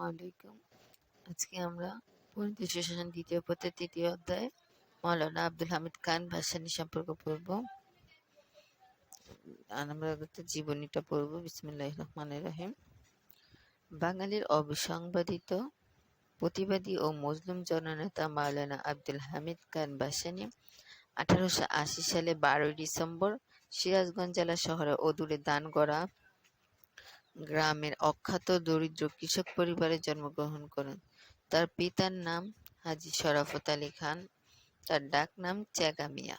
আলাইকুম। আজকে আমরা পরিণত শাসন দ্বিতীয় পথের তৃতীয় অধ্যায় মাওলানা আব্দুল হামিদ খান ভাসানী সম্পর্কে পড়ব। আর আমরা জীবনীটা পড়ব বিসমিল্লাহ রহমান রহিম। বাঙালির অবিসংবাদিত, প্রতিবাদী ও মজলুম জননেতা মাওলানা আব্দুল হামিদ খান ভাসানী আঠারোশো আশি সালে বারোই ডিসেম্বর সিরাজগঞ্জ জেলা শহরে অদূরে দান দানগড়া গ্রামের অখ্যাত দরিদ্র কৃষক পরিবারে জন্মগ্রহণ করেন। তার পিতার নাম হাজি শরাফত আলী খান, তার ডাক নাম মিয়া।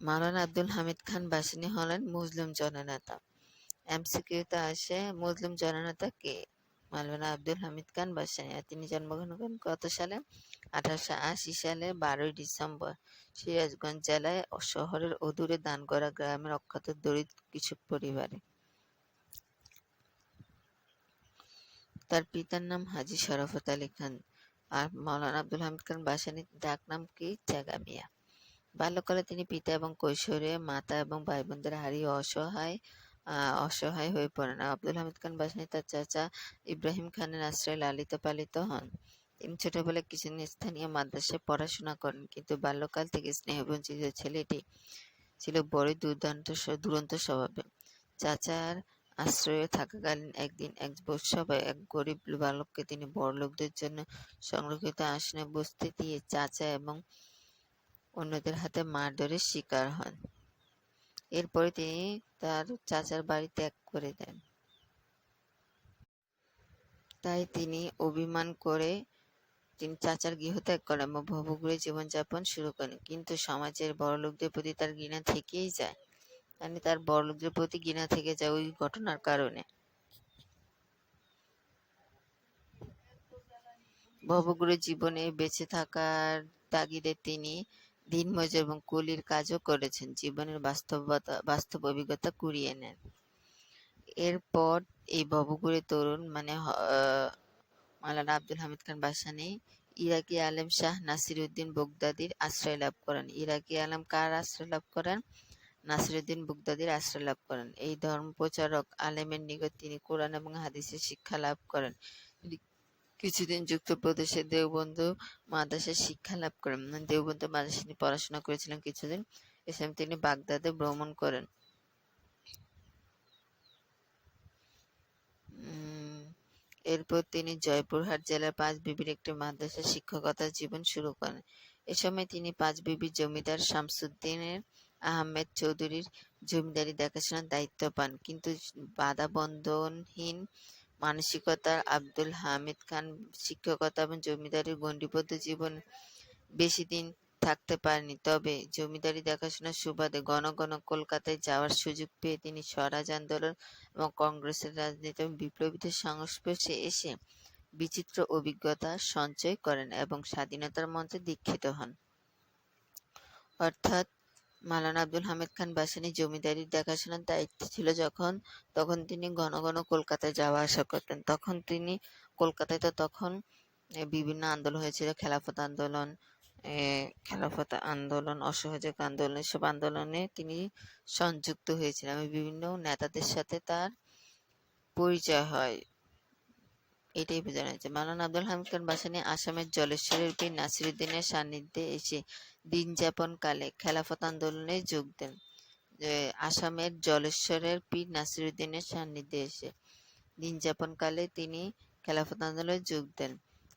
মাওলানা আব্দুল হামিদ খান বাসিনী হলেন মুসলিম জননেতা। এমসিকিউতে আসে মুসলিম জননেতা কে? মাওলানা আব্দুল হামিদ খান বাসানি আর তিনি জন্মগ্রহণ করেন কত সালে? আঠারোশো আশি সালে, বারোই ডিসেম্বর। সিরাজগঞ্জ জেলায় শহরের অদূরে দানগড়া গ্রামের অখ্যাত দরিদ্র কৃষক পরিবারে। তার পিতার নাম হাজি শরাফত আলী খান। আর মাওলানা আব্দুল হামিদ খান বাসানির ডাক নাম কি? জাগা মিয়া। বাল্যকালে তিনি পিতা এবং কৈশোরে মাতা এবং ভাই বোনদের হারিয়ে অসহায় অসহায় হয়ে পড়েন। আব্দুল হামিদ খান বাসানি তার চাচা ইব্রাহিম খানের আশ্রয়ে লালিত পালিত হন। তিনি ছোটবেলায় কিছু স্থানীয় মাদ্রাসায় পড়াশোনা করেন, কিন্তু বাল্যকাল থেকে স্নেহবঞ্চিত ছেলেটি ছিল বড়ই দুর্দান্ত দুরন্ত স্বভাবে। চাচার আশ্রয়ে থাকাকালীন একদিন এক সভায় এক গরিব বালককে তিনি বড়লোকদের জন্য সংরক্ষিত আসনে বসতে দিয়ে চাচা এবং অন্যদের হাতে মারধরের শিকার হন। এরপরে তিনি তার চাচার বাড়ি ত্যাগ করে দেন। তাই তিনি অভিমান করে তিনি চাচার গৃহ ত্যাগ করেন এবং ভবঘুরে জীবনযাপন শুরু করেন। কিন্তু সমাজের বড়লোকদের প্রতি তার ঘৃণা থেকেই যায়। মানে তার বড়লোকদের প্রতি ঘৃণা থেকে যায় ওই ঘটনার কারণে। ভবঘুরে জীবনে বেঁচে থাকার তাগিদে তিনি দিনমজুর এবং কুলির কাজও করেছেন, জীবনের বাস্তবতা, বাস্তব অভিজ্ঞতা কুড়িয়ে নেন। এরপর এই ভবঘুরে তরুণ মানে মালানা আব্দুল হামিদ খান বাসানি, ইরাকি আলেম শাহ নাসির উদ্দিন বুগদাদির আশ্রয় লাভ করেন। ইরাকি আলম কার আশ্রয় লাভ করেন? নাসিরুদ্দিন বুগদাদির আশ্রয় লাভ করেন। এই ধর্ম প্রচারক আলেমের নিকট তিনি কোরআন এবং হাদিসের শিক্ষা লাভ করেন। কিছুদিন যুক্তপ্রদেশের দেওবন্ধু মাদ্রাসায় শিক্ষা লাভ করেন। মানে দেওবন্ধু মাদ্রাসায় তিনি পড়াশোনা করেছিলেন কিছুদিন। এসে তিনি বাগদাদে ভ্রমণ করেন। এরপর তিনি জয়পুরহাট জেলার পাঁচ বিবির একটি মাদ্রাসায় শিক্ষকতার জীবন শুরু করেন। এ সময় তিনি পাঁচ বিবির জমিদার শামসুদ্দিনের আহমেদ চৌধুরীর জমিদারি দেখাশোনার দায়িত্ব পান। কিন্তু বাধা বন্ধনহীন মানসিকতার আব্দুল হামিদ খান শিক্ষকতা এবং জমিদারির গণ্ডিবদ্ধ জীবন বেশি দিন থাকতে পারেনি। তবে জমিদারি দেখাশোনার সুবাদে ঘন ঘন কলকাতায় যাওয়ার সুযোগ পেয়ে তিনি স্বরাজ আন্দোলন এবং কংগ্রেসের রাজনীতি এবং বিপ্লবীদের সংস্পর্শে এসে বিচিত্র অভিজ্ঞতা সঞ্চয় করেন এবং স্বাধীনতার মঞ্চে দীক্ষিত হন। অর্থাৎ মালানা আব্দুল হামিদ খান বাসানি জমিদারির দেখাশোনার দায়িত্ব ছিল যখন, তখন তিনি ঘন ঘন কলকাতায় যাওয়া আসা করতেন। তখন তিনি, কলকাতায় তো তখন বিভিন্ন আন্দোলন হয়েছিল, খেলাফত আন্দোলন খেলাফত আন্দোলন, অসহযোগ আন্দোলন, এসব আন্দোলনে তিনি সংযুক্ত হয়েছিলেন। বিভিন্ন নেতাদের সাথে তার পরিচয় হয়। এটাই বোঝানো হয়েছে। মাওলানা আব্দুল হামিদ খান বাসানি আসামের জলেশ্বরের পীর নাসিরুদ্দিনের সান্নিধ্যে এসে দিন যাপন কালে খেলাফত আন্দোলনে যোগ দেন। আসামের জলেশ্বরের পীর নাসিরুদ্দিনের সান্নিধ্যে এসে দিন যাপন কালে তিনি খেলাফত আন্দোলনে যোগ দেন।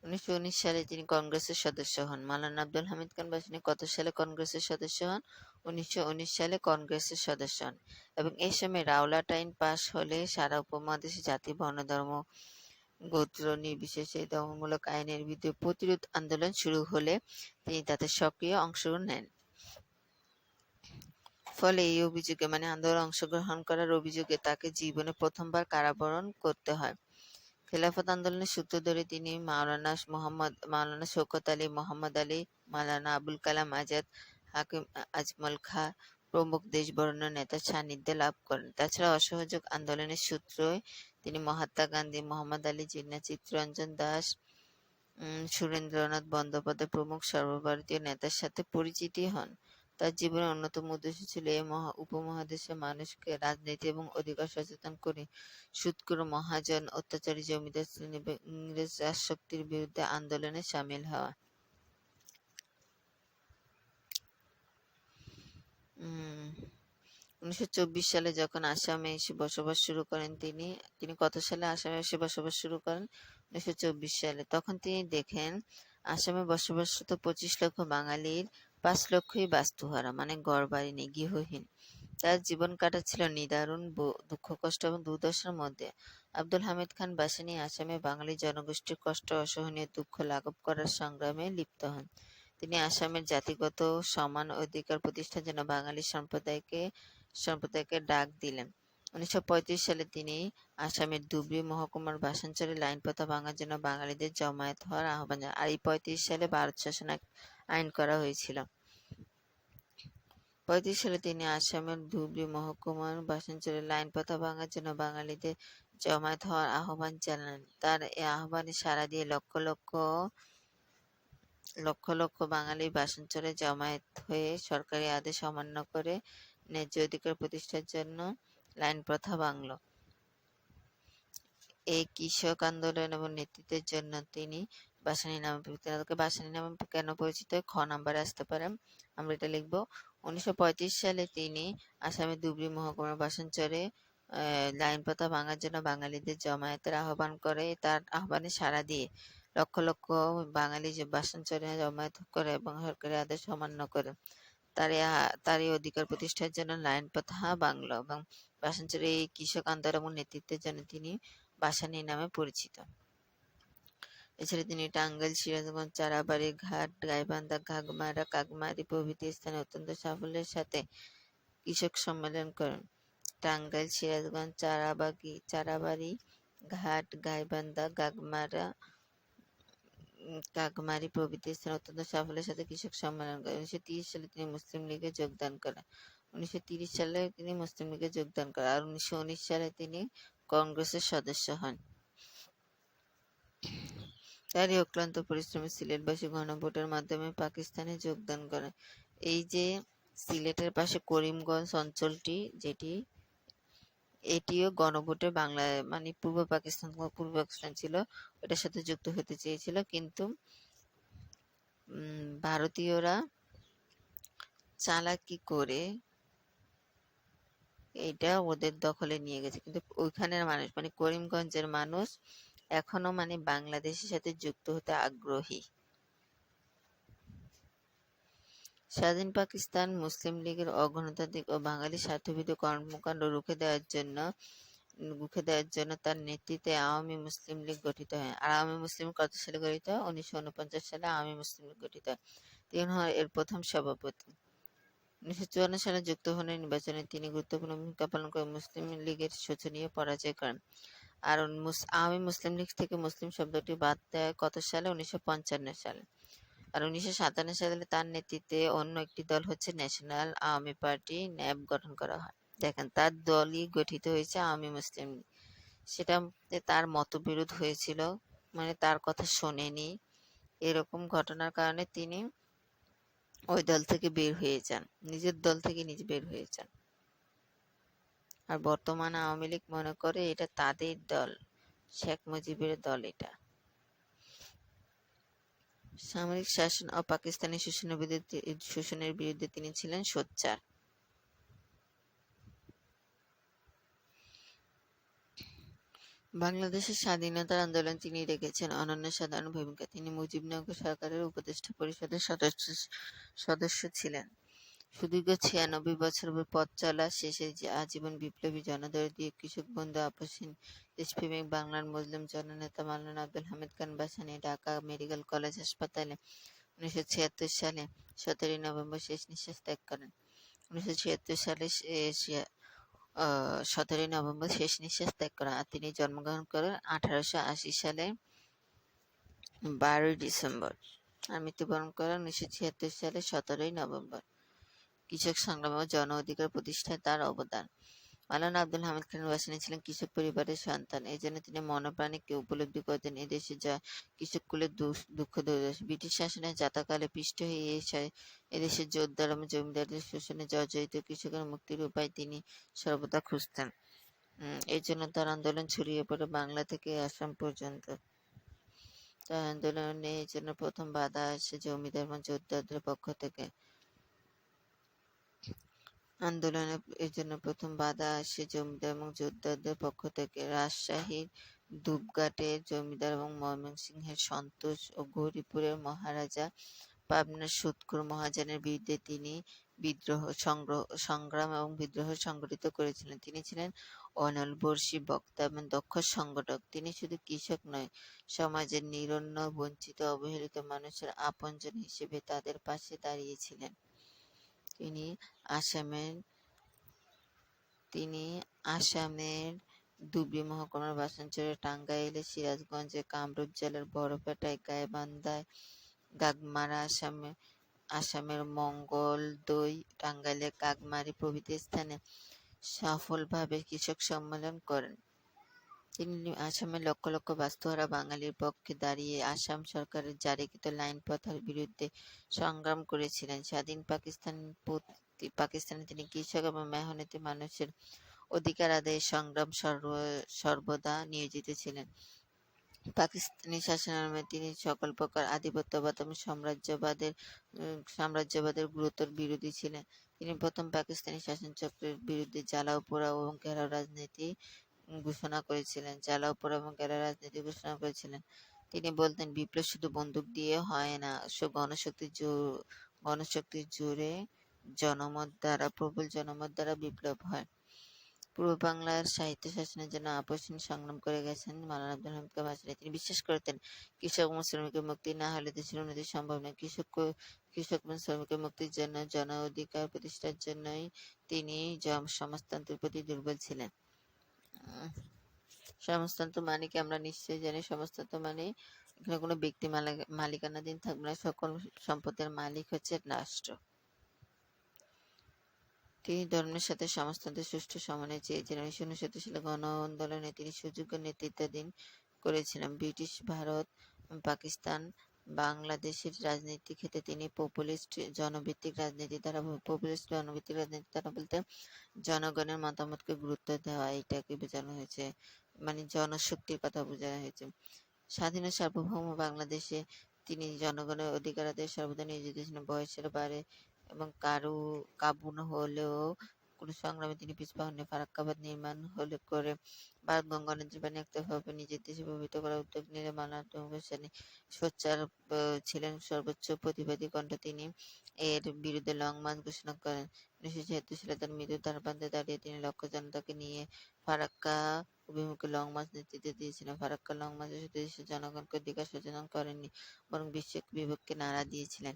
উনিশশো উনিশ সালে তিনি কংগ্রেসের সদস্য হন। মালানা আব্দুল হামিদ খান বাসিনী কত সালে কংগ্রেসের সদস্য হন? উনিশশো উনিশ সালে কংগ্রেসের সদস্য হন। এবং এই সময় রাওলাট আইন পাশ হলে সারা উপমহাদেশে জাতি, বর্ণ, ধর্ম গোত্র নির্বিশেষে ধর্মমূলক আইনের বিরুদ্ধে প্রতিরোধ আন্দোলন শুরু হলে তিনি তাতে সক্রিয় অংশগ্রহণ নেন। ফলে এই অভিযোগে মানে আন্দোলনে অংশগ্রহণ করার অভিযোগে তাকে জীবনে প্রথমবার কারাবরণ করতে হয়। খেলাফত আন্দোলনের সূত্র ধরে তিনি মাওলানা মোহাম্মদ, মাওলানা শৌকত আলী, মোহাম্মদ আলী, মাওলানা আবুল কালাম আজাদ, হাকিম আজমল খা প্রমুখ দেশ বরণ্য নেতার সান্নিধ্য লাভ করেন। তাছাড়া অসহযোগ আন্দোলনের সূত্রে তিনি মহাত্মা গান্ধী, মোহাম্মদ আলী জিন্না, চিত্তরঞ্জন দাস সুরেন্দ্রনাথ বন্দ্যোপাধ্যায় প্রমুখ সর্বভারতীয় নেতার সাথে পরিচিতি হন। তার জীবনের অন্যতম উদ্দেশ্য ছিল এই মহা উপমহাদেশের মানুষকে রাজনীতি এবং অধিকার সচেতন করে। সুদখোর মহাজন অত্যাচারী জমিদার শ্রেণি ইংরেজ রাজশক্তির বিরুদ্ধে আন্দোলনে সামিল হওয়া। উনিশশো চব্বিশ সালে যখন আসামে এসে বসবাস শুরু করেন তিনি তিনি কত সালে আসামে এসে বসবাস শুরু করেন? উনিশশো চব্বিশ সালে। তখন তিনি দেখেন, আসামে বসবাসরত পঁচিশ লক্ষ বাঙালির পাঁচ লক্ষই বাস্তুহারা মানে গড় বাড়ি নেই, গৃহহীন। তার জীবন কাটাচ্ছিল নিদারুণ দুঃখ, কষ্ট এবং দুর্দশার মধ্যে। আব্দুল হামিদ খান বাসানি আসামে বাঙালি জনগোষ্ঠীর কষ্ট, অসহনীয় দুঃখ লাঘব করার সংগ্রামে লিপ্ত হন। তিনি আসামের জাতিগত সমান অধিকার প্রতিষ্ঠার জন্য বাঙালি সম্প্রদায়কে সম্প্রদায়কে ডাক দিলেন। উনিশশো সালে তিনি আসামের ধুবড়ী মহকুমার বাসাঞ্চলে লাইন প্রথা ভাঙার জন্য বাঙালিদের জমায়েত হওয়ার আহ্বান জানান। আর এই পঁয়ত্রিশ সালে ভারত শাসন আইন- করা হয়েছিল। পঁয়ত্রিশ সালে তিনি আসামের ধুবড়ী মহকুমার বাসাঞ্চলে লাইন প্রথা ভাঙার জন্য বাঙালিদের জমায়েত হওয়ার আহ্বান জানান। তার এই আহ্বানে সাড়া দিয়ে লক্ষ লক্ষ লক্ষ লক্ষ বাঙালি বাসাঞ্চলে জমায়েত হয়ে সরকারি আদেশ অমান্য করে ন্যায্য অধিকার প্রতিষ্ঠার জন্য লাইন প্রথা ভাঙল। এই কৃষক আন্দোলন এবং নেতৃত্বের জন্য তিনি বাসানি নামে পরিচিত বাসানি নামে কেন পরিচিত? খ নাম্বারে আসতে পারেন আমরা এটা লিখব। উনিশশো পঁয়ত্রিশ সালে তিনি আসামের ধুবড়ী মহকুমার বাসাঞ্চলে লাইন প্রথা ভাঙার জন্য বাঙালিদের জমায়েতের আহ্বান করে। তার আহ্বানে সাড়া দিয়ে লক্ষ লক্ষ বাঙালি যে বাসাঞ্চলে জমায়েত করে এবং সরকারি আদেশ অমান্য করে তার এই আ- তার এই অধিকার প্রতিষ্ঠার জন্য লাইন প্রথা বাংলো এবং বাসাঞ্চলে এই কৃষক আন্দোলন নেতৃত্বের জন্য তিনি বাসানি নামে পরিচিত। এছাড়া তিনি টাঙ্গাইল, সিরাজগঞ্জ, চারাবাড়ি, ঘাট, গাইবান্ধা, ঘাগমারা, কাকমারি প্রভৃতি স্থানে অত্যন্ত সাফল্যের সাথে কৃষক সম্মেলন করেন। টাঙ্গাইল, সিরাজগঞ্জ, চারাবাগি, চারাবাড়ি, ঘাট, গাইবান্ধা, গাগমারা কাকমারি প্রভৃতি স্থানে অত্যন্ত সাফল্যের সাথে কৃষক সম্মেলন করেন। উনিশশো তিরিশ সালে তিনি মুসলিম লীগে যোগদান করেন। উনিশশো তিরিশ সালে তিনি মুসলিম লীগে যোগদান করেন আর উনিশশো উনিশ সালে তিনি কংগ্রেসের সদস্য হন। তার এই অক্লান্ত পরিশ্রমে সিলেটবাসী গণভোটের মাধ্যমে পাকিস্তানে যোগদান করেন। এই যে সিলেটের পাশে করিমগঞ্জ অঞ্চলটি, যেটি, এটিও গণভোটে বাংলা মানে পূর্ব পাকিস্তান পূর্ব পাকিস্তান ছিল ওটার সাথে যুক্ত হতে চেয়েছিল। কিন্তু ভারতীয়রা চালাকি করে এটা ওদের দখলে নিয়ে গেছে। কিন্তু ওইখানের মানুষ মানে করিমগঞ্জের মানুষ এখনও মানে বাংলাদেশের সাথে যুক্ত হতে আগ্রহী। স্বাধীন পাকিস্তান মুসলিম লীগের অগণতান্ত্রিক ও বাঙালি স্বার্থবিরোধী কর্মকাণ্ড রুখে দেওয়ার জন্য রুখে দেওয়ার জন্য তার নেতৃত্বে আওয়ামী মুসলিম লীগ গঠিত হয়। আর আওয়ামী মুসলিম কত সালে গঠিত হয়? উনিশশো উনপঞ্চাশ সালে আওয়ামী মুসলিম লীগ গঠিত হয়। তিনি হন এর প্রথম সভাপতি। উনিশশো চুয়ান্ন সালে যুক্তফ্রন্টের নির্বাচনে তিনি গুরুত্বপূর্ণ ভূমিকা পালন করে মুসলিম লীগের শোচনীয় পরাজয় করেন। আর আওয়ামী মুসলিম লীগ থেকে মুসলিম শব্দটি বাদ দেয় কত সালে? উনিশশো পঞ্চান্ন সালে। আর উনিশশো সাতান্ন সালে তার নেতৃত্বে অন্য একটি দল হচ্ছে ন্যাশনাল আওয়ামী পার্টি, ন্যাব, গঠন করা হয়। দেখেন, তার দলই গঠিত হয়েছে আওয়ামী মুসলিম সেটা তার মতবিরোধ হয়েছিল মানে তার কথা শোনেনি। এরকম ঘটনার কারণে তিনি ওই দল থেকে বের হয়ে যান, নিজের দল থেকে নিজে বের হয়ে যান। আর বর্তমানে আওয়ামী লীগ মনে করে এটা তাদের দল, শেখ মুজিবের দল এটা। সামরিক শাসন ও পাকিস্তানি শোষণের বিরুদ্ধে শোষণের বিরুদ্ধে তিনি ছিলেন সোচ্চার। বাংলাদেশের স্বাধীনতার আন্দোলন তিনি রেখেছেন, অনন্য সাধারণ ভূমিকা। তিনি মুজিবনগর সরকারের উপদেষ্টা পরিষদের সদস্য ছিলেন। সুদীর্ঘ ছিয়ানব্বই বছর পথ চলা শেষে আজীবন বিপ্লবী জনদরদী কৃষক বন্ধু আপসহীন দেশপ্রেমিক বাংলার মুসলিম জননেতা মাওলানা আব্দুল হামিদ খান বাসানী, ঢাকা মেডিকেল কলেজ হাসপাতালে উনিশশো ছিয়াত্তর সালে সতেরোই নভেম্বর শেষ নিঃশ্বাস ত্যাগ করেন। উনিশশো ছিয়াত্তর সালে সতেরোই নভেম্বর শেষ নিঃশ্বাস ত্যাগ করেন আর তিনি জন্মগ্রহণ করেন আঠারোশো আশি সালে, বারোই ডিসেম্বর। আর মৃত্যুবরণ করেন উনিশশো ছিয়াত্তর সালে, সতেরোই নভেম্বর। কৃষক সংগ্রাম ও জন অধিকার প্রতিষ্ঠায় তার অবদান। মাওলানা আব্দুল হামিদ খান ওয়াসিনী ছিলেন কৃষক পরিবারের সন্তান। এজন্য তিনি মনপ্রাণে উপলব্ধি করতেন এদেশে যা কৃষককুলের দুঃখ দুর্দশা। ব্রিটিশ শাসনের যাতাকালে পিষ্ট হয়ে এদেশের জোরদার এবং জমিদারদের শোষণে জর্জরিত কৃষকের মুক্তির উপায় তিনি সর্বদা খুঁজতেন। এই জন্য তার আন্দোলন ছড়িয়ে পড়ে বাংলা থেকে আসাম পর্যন্ত। তার আন্দোলনে এই জন্য প্রথম বাধা আসে জমিদার এবং জোরদারদের পক্ষ থেকে। আন্দোলনে এর জন্য প্রথম বাধা আসে জমিদার এবং জোরদারদের পক্ষ থেকে। রাজশাহীর ধূপঘাটের জমিদার এবং ময়মনসিংহের সন্তোষ ও গৌরীপুরের মহারাজা, পাবনার সুৎখোর মহাজনের বিরুদ্ধে তিনি বিদ্রোহ সংগ্রহ সংগ্রাম এবং বিদ্রোহ সংগঠিত করেছিলেন। তিনি ছিলেন অনলবর্ষী বক্তা এবং দক্ষ সংগঠক। তিনি শুধু কৃষক নয়, সমাজের নিরন্ন, বঞ্চিত, অবহেলিত মানুষের আপনজন হিসেবে তাদের পাশে দাঁড়িয়েছিলেন। তিনি আসামের তিনি আসামের ধুবড়ী মহকুমার বাসানচরে, টাঙ্গাইলে, সিরাজগঞ্জে, কামরূপ জেলার বড়পেটায়, গাইবান্ধায়, গাগমারা, আসামে আসামের মঙ্গলদৈ, টাঙ্গাইলের কাকমারি প্রভৃতি স্থানে সফলভাবে কৃষক সম্মেলন করেন। তিনি আসামের লক্ষ লক্ষ বাস্তুহারা বাঙালির পক্ষে দাঁড়িয়ে আসাম সরকারের জারিকৃত লাইন প্রথার বিরুদ্ধে সংগ্রাম করেছিলেন। স্বাধীন পাকিস্তান পাকিস্তানে তিনি কৃষক এবং মেহনতি মানুষের অধিকার আদায়ে সংগ্রাম সর্ব- সর্বদা নিয়োজিত ছিলেন। পাকিস্তানি শাসনামলে তিনি সকল প্রকার আধিপত্যবাদ এবং সাম্রাজ্যবাদের সাম্রাজ্যবাদের গুরুতর বিরোধী ছিলেন। তিনি প্রথম পাকিস্তানি শাসনচক্রের বিরুদ্ধে জ্বালাও পোড়াও এবং ঘেরাও রাজনীতি ঘোষণা করেছিলেন। জ্বালাও পোড়াও এবং ঘেরাও রাজনীতি ঘোষণা করেছিলেন। তিনি বলতেন বিপ্লব শুধু বন্দুক দিয়ে হয় না, সো গণশক্তির জোরে জনমত দ্বারা প্রবল জনমত দ্বারা বিপ্লব হয়। পূর্ব বাংলার সাহিত্য শাসনের জন্য আপসহীন সংগ্রাম করে গেছেন মাওলানা আব্দুল তিনি বিশ্বাস করতেন কৃষক এবং শ্রমিকের মুক্তি না হলে দেশের উন্নতি সম্ভব নয়। কৃষক কৃষক এবং শ্রমিকের মুক্তির জন্য জন অধিকার প্রতিষ্ঠার জন্যই তিনি সমাজতন্ত্রের প্রতি দুর্বল ছিলেন। উম, সমাজতন্ত্র মানে কি আমরা নিশ্চয়ই জানি সমাজতন্ত্র মানে এখানে কোনো ব্যক্তি মালিকানাধীন থাকবে না সকল সম্পদের মালিক হচ্ছে রাষ্ট্র। তিনি ধর্মের সাথে সমাজতন্ত্রের সুষ্ঠু সমন্বয় চেয়েছিলেন উনিশশো উনসত্তর সালে গণ আন্দোলনে তিনি সুযোগ্য নেতৃত্বাধীন করেছিলেন। ব্রিটিশ ভারত পাকিস্তান বাংলাদেশের রাজনীতি ক্ষেত্রে তিনি পপুলিস্ট জনভিত্তিক রাজনীতি দ্বারা পপুলিস্ট জনভিত্তিক রাজনীতি দ্বারা বলতে জনগণের মতামতকে গুরুত্ব দেওয়া, এটাকে বোঝানো হয়েছে। মানে জনশক্তির কথা বোঝানো হয়েছে। স্বাধীন সার্বভৌম বাংলাদেশে তিনি জনগণের অধিকার আদায়ে সর্বদা নিয়োজিত ছিলেন বয়সের বারে এবং কারু কাবু না হলেও কোনো সংগ্রামে তিনি পিছপা হননি ফারাক্কাবাদ নির্মাণ হলে করে ভারত গঙ্গা নদীর পানি একতরফাভাবে নিজের দেশে প্রবাহিত করার উদ্যোগ নিলে হোসেন সোচ্চার ছিলেন সর্বোচ্চ প্রতিবাদী কণ্ঠ। তিনি এর বিরুদ্ধে লং মার্চ ঘোষণা করেন। উনিশশো ছিয়াত্তর সালে তার মৃত্যুর দ্বারপ্রান্তে দাঁড়িয়ে তিনি লক্ষ জনতাকে নিয়ে ফারাক্কা অভিমুখে লং মার্চ নেতৃত্ব দিয়েছিলেন। ফারাক্কা লং মার্চে শুধু দেশের জনগণকে অধিকার সচেতন করেননি, বরং বিশ্ব বিভক্তকে নাড়া দিয়েছিলেন।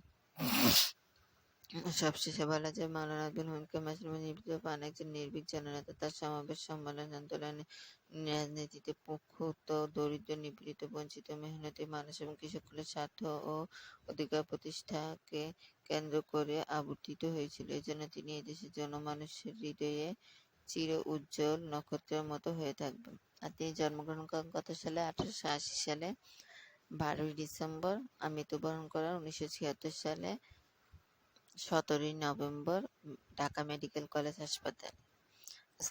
সবশেষে বলা যায়, মাওলানা আব্দুল হামিদ খান মাসুদ নির্বাচিত পান একজন নির্ভীক জননেতা তার সমাবেশ সম্মেলন আন্দোলনে রাজনীতিতে প্রক্ষুব্ধ দরিদ্র, নিপীড়িত, বঞ্চিত, মেহনতি মানুষ এবং কৃষককুলের স্বার্থ ও অধিকার প্রতিষ্ঠাকে কেন্দ্র করে আবর্তিত হয়েছিল। এজন্য তিনি এদেশের জনমানুষের হৃদয়ে চির উজ্জ্বল নক্ষত্রের মতো হয়ে থাকবেন। আর তিনি জন্মগ্রহণ করেন কত সালে, আঠারোশো আশি সালে, বারোই ডিসেম্বর। আর মৃত্যুবরণ করেন উনিশশো ছিয়াত্তর সালে। সতেরোই নভেম্বর ঢাকা মেডিকেল কলেজ হাসপাতাল।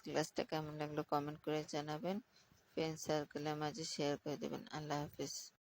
ক্লাসটা কেমন লাগল কমেন্ট করে জানাবেন। ফ্রেন্ড সার্কেলের মাঝে শেয়ার করে দেবেন। আল্লাহ হাফিজ।